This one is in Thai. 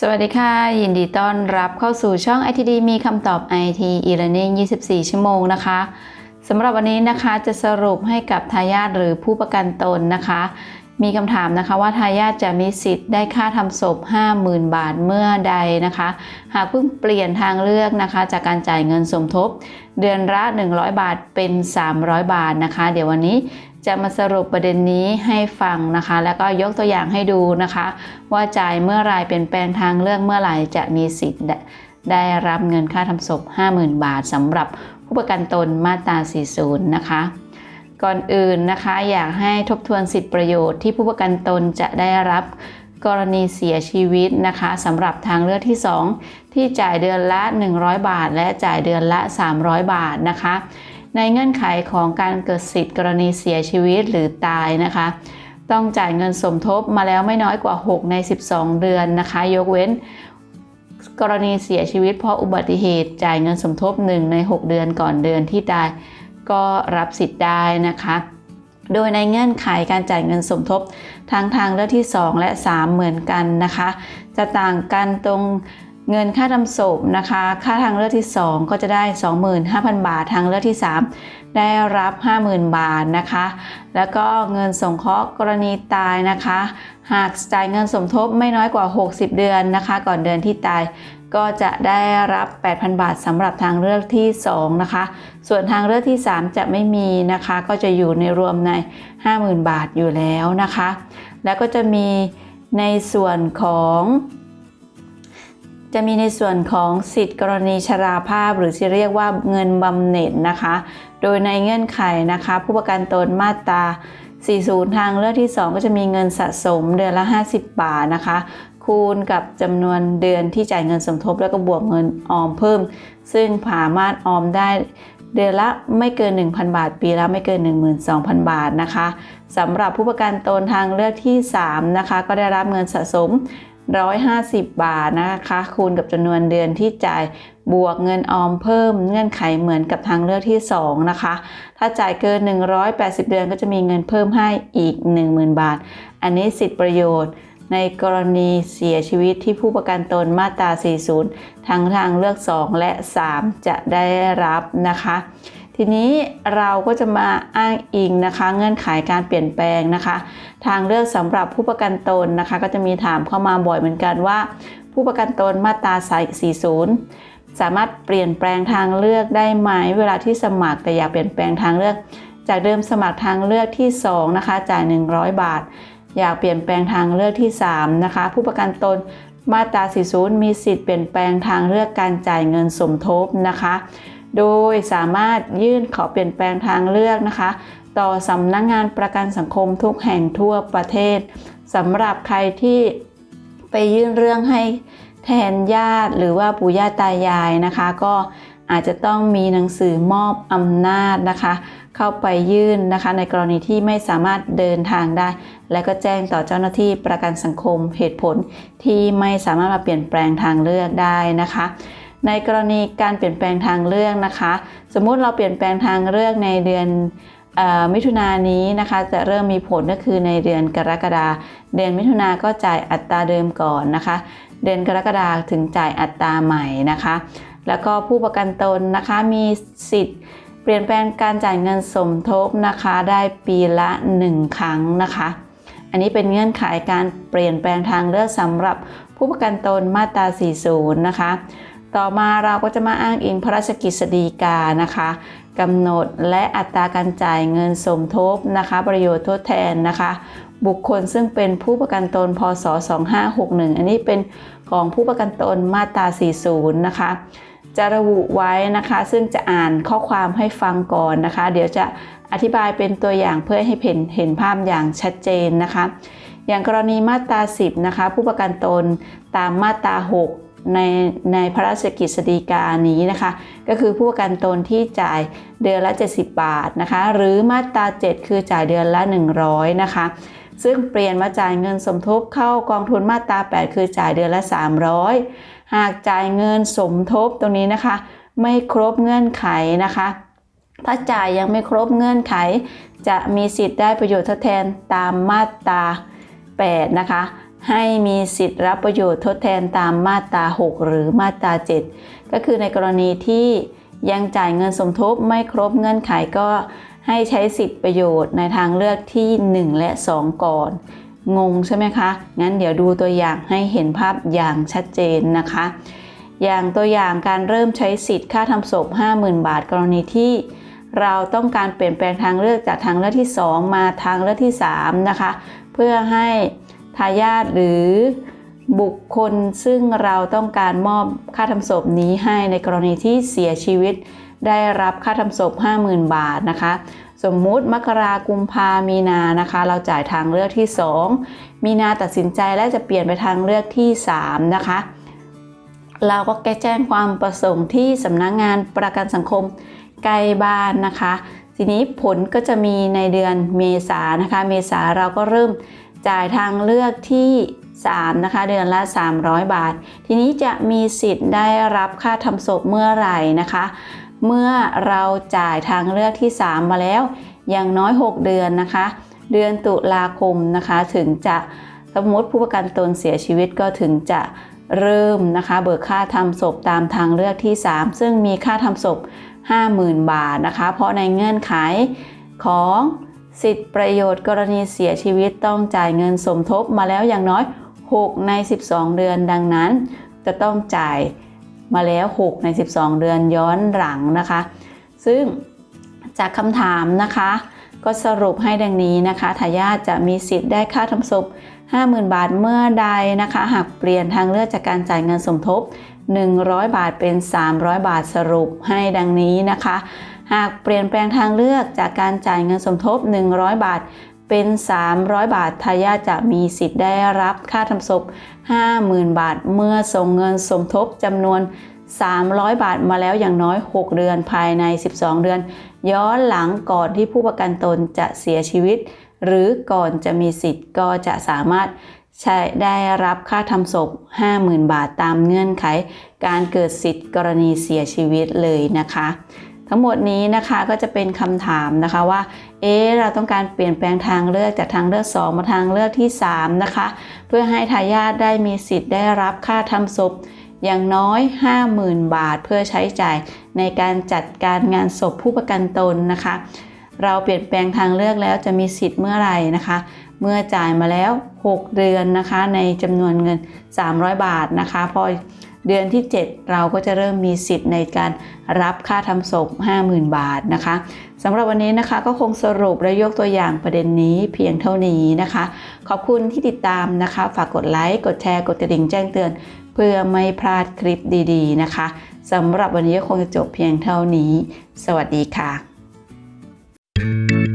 สวัสดีค่ะ ยินดีต้อนรับเข้าสู่ช่อง ITD มีคำตอบ IT e-learning 24 ชั่วโมงนะคะสำหรับวันนี้นะคะจะสรุปให้กับทายาทหรือผู้ประกันตนนะคะ มีคำถามนะคะว่าทายาทจะมีสิทธิ์ได้ค่าทำศพ 50,000 บาทเมื่อใดนะคะ หากเพิ่งเปลี่ยนทางเลือกนะคะ จากการจ่ายเงินสมทบ เดือนละ 100 บาทเป็น 300 บาทนะคะ เดี๋ยววันนี้ จะมาสรุปประเด็นนี้ให้ฟังนะคะ แล้วก็ยกตัวอย่างให้ดูนะคะ ว่าจ่ายเมื่อไรเปลี่ยนแปลงทางเลือกเมื่อไหร่จะมีสิทธิ์ได้ได้รับเงินค่าทำศพ 50,000 บาทสำหรับผู้ประกันตนมาตรา 40 นะคะ ก่อนอื่นนะคะอยากให้ทบทวนสิทธิประโยชน์ที่ผู้ประกันตนจะได้รับกรณีเสียชีวิตนะคะสำหรับทางเลือกที่ 2 ที่จ่ายเดือนละ 100 บาท และจ่ายเดือนละ 300 บาทนะคะ ในเงื่อนไขของการเกิดสิทธิกรณีเสียชีวิตหรือตายนะคะ ต้องจ่ายเงินสมทบมาแล้วไม่น้อยกว่า 6 ใน 12 เดือนนะคะ ยกเว้นกรณีเสียชีวิตเพราะอุบัติเหตุจ่ายเงินสมทบ 1 ใน 6 เดือนก่อนเดือนที่ตายก็รับสิทธิ์ได้นะคะ โดยในเงื่อนไขการจ่ายเงินสมทบทั้งทางเลือกที่ 2 และ 3 เหมือนกันนะคะ จะต่างกันตรง เงินค่าทำศพนะคะ ค่าทางเลือกที่ 2 ก็จะได้ 25,000 บาท ทางเลือกที่ 3 ได้รับ 50,000 บาทนะคะ แล้วก็เงินสงเคราะห์กรณีตายนะคะ หากจ่ายเงินสมทบไม่น้อยกว่า 60 เดือนนะคะ ก่อนเดือนที่ตายก็จะได้รับ 8,000 บาทสำหรับทางเลือกที่ 2 นะคะ ส่วนทางเลือกที่ 3 จะไม่มีนะคะ ก็จะอยู่ในรวมใน 50,000 บาทอยู่แล้วนะคะ แล้วก็จะมีในส่วนของ จะมีในส่วนของสิทธิกรณีชราภาพ หรือที่เรียกว่าเงินบำเหน็จนะคะ โดยในเงื่อนไขนะคะ ผู้ประกันตนมาตรา 40 ทางเลือกที่ 2 ก็จะมีเงินสะสมเดือนละ 50 บาทนะคะ คูณกับจำนวนเดือนที่จ่ายเงินสมทบแล้วก็บวกเงินออมเพิ่ม ซึ่งสามารถออมได้เดือนละไม่เกิน 1,000 บาท ปีละไม่เกิน 12,000 บาทนะคะสำหรับผู้ประกันตนทางเลือกที่ 3 นะคะ ก็ได้รับเงินสะสม 150 บาทนะคะ คูณกับจำนวนเดือนที่จ่ายบวกเงินออมเพิ่มเงื่อนไขเหมือนกับทางเลือกที่ 2 นะคะ ถ้าจ่ายเกิน 180 เดือนก็จะมีเงินเพิ่มให้อีก 10,000 บาท อันนี้สิทธิประโยชน์ในกรณีเสียชีวิตที่ผู้ประกันตนมาตรา 40 ทั้งทางเลือก 2 และ 3 จะได้รับนะคะ ทีนี้เราก็จะมาอ้างอิงนะคะ เงื่อนไขการเปลี่ยนแปลงนะคะ ทางเลือกสำหรับผู้ประกันตนนะคะ ก็จะมีถามเข้ามาบ่อยเหมือนกันว่า ผู้ประกันตนมาตรา40 สามารถเปลี่ยนแปลงทางเลือกได้ไหมเวลาที่สมัครแต่อยากเปลี่ยนแปลงทางเลือก จากเดิมสมัครทางเลือกที่ 2 นะคะ จ่าย 100 บาท อยากเปลี่ยนแปลงทางเลือกที่ 3 นะคะ ผู้ประกันตนมาตรา40 มีสิทธิ์เปลี่ยนแปลงทางเลือกการจ่ายเงินสมทบนะคะ โดยสามารถยื่นขอเปลี่ยนแปลงทางเลือกนะคะ ต่อสำนักงงานประกันสังคมทุกแห่งทั่วประเทศสำหรับใครที่ไปยื่นเรื่องให้แทนญาติหรือว่าปู่ย่าตายายนะคะ ก็อาจจะต้องมีหนังสือมอบอำนาจนะคะ เข้าไปยื่นนะคะ ในกรณีที่ไม่สามารถเดินทางได้ และก็แจ้งต่อเจ้าหน้าที่ประกันสังคมเหตุผลที่ไม่สามารถมาเปลี่ยนแปลงทางเลือกได้นะคะ ในกรณีการเปลี่ยนแปลงทางเลือกนะคะ สมมุติเราเปลี่ยนแปลงทางเลือกในเดือนออมิถุนายนนี้นะคะจะเริ่มมีผลก็คือในเดือนกรกฎาเดือนมิถุนาก็จ่ายอัตราเดิมก่อนนะคะ เดือนกรกฎาถึงจ่ายอัตราใหม่นะคะ แล้วก็ผู้ประกันตนนะคะมีสิทธิ์ เปลี่ยนแปลงการจ่ายเงินสมทบนะคะได้ปีละ 1 ครั้งนะคะ อันนี้เป็นเงื่อนไขการเปลี่ยนแปลงทางเลือกสำหรับผู้ประกันตนมาตรา 40 นะคะ ต่อมาเราก็จะมาอ้างอิงพระราชกฤษฎีกานะคะกำหนดและอัตราการจ่ายเงินสมทบนะคะ ประโยชน์ทดแทนนะคะ บุคคลซึ่งเป็นผู้ประกันตนพศ 2561 อันนี้เป็นของผู้ประกันตนมาตรา 40 นะคะ จะระบุไว้นะคะซึ่งจะอ่านข้อความให้ฟังก่อนนะคะ เดี๋ยวจะอธิบายเป็นตัวอย่างเพื่อให้เห็นเห็นภาพอย่างชัดเจนนะคะ อย่างกรณีมาตรา 10 นะคะ ผู้ประกันตนตามมาตรา 6 ในในพระราชกฤษฎีกานี้นะคะ ก็คือผู้ประกันตนที่จ่ายเดือนละ 70 บาทนะคะ หรือมาตรา 7 คือจ่ายเดือนละ 100 นะคะ ซึ่งเปลี่ยนมาจ่ายเงินสมทบเข้ากองทุนมาตรา 8 คือจ่ายเดือนละ 300 หากจ่ายเงินสมทบตรงนี้นะคะ ไม่ครบเงื่อนไขนะคะ ถ้าจ่ายยังไม่ครบเงื่อนไข จะมีสิทธิ์ได้ประโยชน์ทดแทนตามมาตรา 8 นะคะ ให้มีสิทธิ์รับประโยชน์ทดแทนตามมาตรา 6 หรือมาตรา 7 ก็คือในกรณีที่ยังจ่ายเงินสมทบไม่ครบเงื่อนไขก็ให้ใช้สิทธิประโยชน์ในทางเลือกที่ 1 และ 2 ก่อน งงใช่ไหมคะ งั้นเดี๋ยวดูตัวอย่างให้เห็นภาพอย่างชัดเจนนะคะ อย่างตัวอย่างการเริ่มใช้สิทธิ์ค่าทำศพ 50,000 บาทกรณีที่ เราต้องการเปลี่ยนแปลงทางเลือกจากทางเลือกที่ 2 มาทางเลือกที่ 3 นะคะ เพื่อให้ ทายาทหรือบุคคลซึ่งเราต้องการมอบค่าทำศพนี้ให้ในกรณีที่เสียชีวิต ได้รับค่าทำศพ 50,000 บาทนะคะ สมมุติมกรากุมภามีนานะคะ เราจ่ายทางเลือกที่ 2 มีนาตัดสินใจและจะเปลี่ยนไปทางเลือกที่ 3 นะคะ เราก็แจ้งความประสงค์ที่สำนักงงานประกันสังคมใกล้บ้านนะคะ ทีนี้ผลก็จะมีในเดือนเมษานะคะ เมษาเราก็เริ่ม จ่ายทางเลือกที่ 3 นะคะ เดือนละ 300 บาท ทีนี้จะมีสิทธิ์ได้รับค่าทำศพเมื่อไหร่นะคะ เมื่อเราจ่ายทางเลือกที่ 3 มาแล้ว อย่างน้อย 6 เดือนนะคะ เดือนตุลาคมนะคะ ถึงจะสมมติผู้ประกันตนเสียชีวิตก็ถึงจะเริ่มนะคะเบิกค่าทำศพตามทางเลือกที่ 3 ซึ่งมีค่าทำศพ 50,000 บาทนะคะ เพราะในเงื่อนไขของ สิทธิประโยชน์กรณีเสียชีวิตต้องจ่ายเงินสมทบมาแล้วอย่างน้อย 6 ใน 12 เดือนดังนั้น จะต้องจ่ายมาแล้ว 6 ใน 12 เดือนย้อนหลังนะคะ ซึ่งจากคำถามนะคะ ก็สรุปให้ดังนี้นะคะทายาทจะมีสิทธิ์ได้ค่าทำศพ 50,000 บาทเมื่อใดนะคะ หากเปลี่ยนทางเลือกจากการจ่ายเงินสมทบ 100 บาทเป็น 300 บาทสรุปให้ดังนี้นะคะ หากเปลี่ยนแปลงทางเลือกจากการจ่ายเงินสมทบ 100 บาทเป็น 300 บาท ทายาทจะมีสิทธิ์ได้รับค่าทำศพ 50,000 บาท เมื่อส่งเงินสมทบจำนวน 300 บาทมาแล้วอย่างน้อย 6 เดือนภายใน 12 เดือน ย้อนหลังก่อนที่ผู้ประกันตนจะเสียชีวิต หรือก่อนจะมีสิทธิ์ก็จะสามารถ ใช้ได้รับค่าทำศพ 50,000 บาทตามเงื่อนไข การเกิดสิทธิ์กรณีเสียชีวิตเลยนะคะ ทั้งหมดนี้นะคะก็จะเป็นคำถามนะคะว่า เอ๊เราต้องการเปลี่ยนแปลงทางเลือกจากทางเลือก 2 มาทางเลือกที่ 3 นะคะ เพื่อให้ทายาทได้มีสิทธิ์ได้รับค่าทำศพอย่างน้อย 50,000 บาทเพื่อใช้จ่ายในการจัดการงานศพผู้ประกันตนนะคะ เราเปลี่ยนแปลงทางเลือกแล้วจะมีสิทธิ์เมื่อไหร่นะคะ เมื่อจ่ายมาแล้ว 6 เดือนนะคะ ในจำนวนเงิน 300 บาทนะคะ พอเดือนที่ 7 เราก็จะเริ่มมีสิทธิ์ในการรับค่าทำศพ50,000 บาทนะคะสำหรับวันนี้นะคะก็คงสรุปและยกตัวอย่างประเด็นนี้เพียงเท่านี้นะคะ ขอบคุณที่ติดตามนะคะ ฝากกดไลค์ กดแชร์ กดกระดิ่งแจ้งเตือน เพื่อไม่พลาดคลิปดีๆนะคะสำหรับวันนี้ก็คงจะจบเพียงเท่านี้ สวัสดีค่ะ thank you.